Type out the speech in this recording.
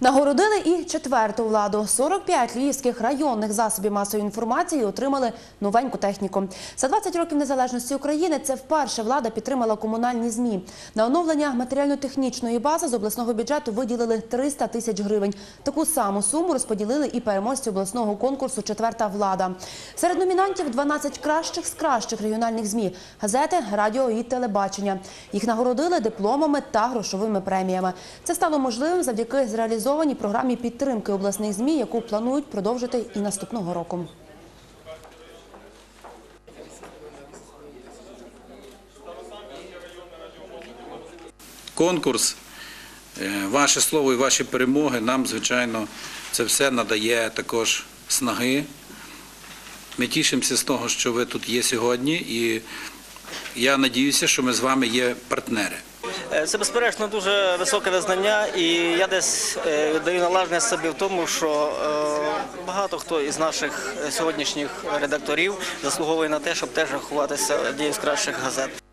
Нагородили і четверту владу. 45 львівських районних засобів масової інформації отримали новеньку техніку. За 20 років незалежності України це вперше влада підтримала комунальні ЗМІ. На оновлення матеріально-технічної бази з обласного бюджету виділили 300 тисяч гривень. Таку саму суму розподілили і переможці обласного конкурсу Четверта влада. Серед номінантів 12 кращих з кращих регіональних ЗМІ – газети, радіо і телебачення. Їх нагородили дипломами та грошовими преміями. Це стало можливим завдяки зреалізованій програмі підтримки обласних ЗМІ, яку планують продовжити і наступного року. конкурс, е, ваше слово і ваші перемоги нам, звичайно, це все надає також снаги. Ми тішимося з того, що ви тут є сьогодні, і я надіюся, що ми з вами є партнери. Е, Це безперечно дуже високе визнання, і я десь е, даю належне собі в тому, що е, багато хто із наших сьогоднішніх редакторів заслуговує на те, щоб теж рахуватися однією з кращих газет.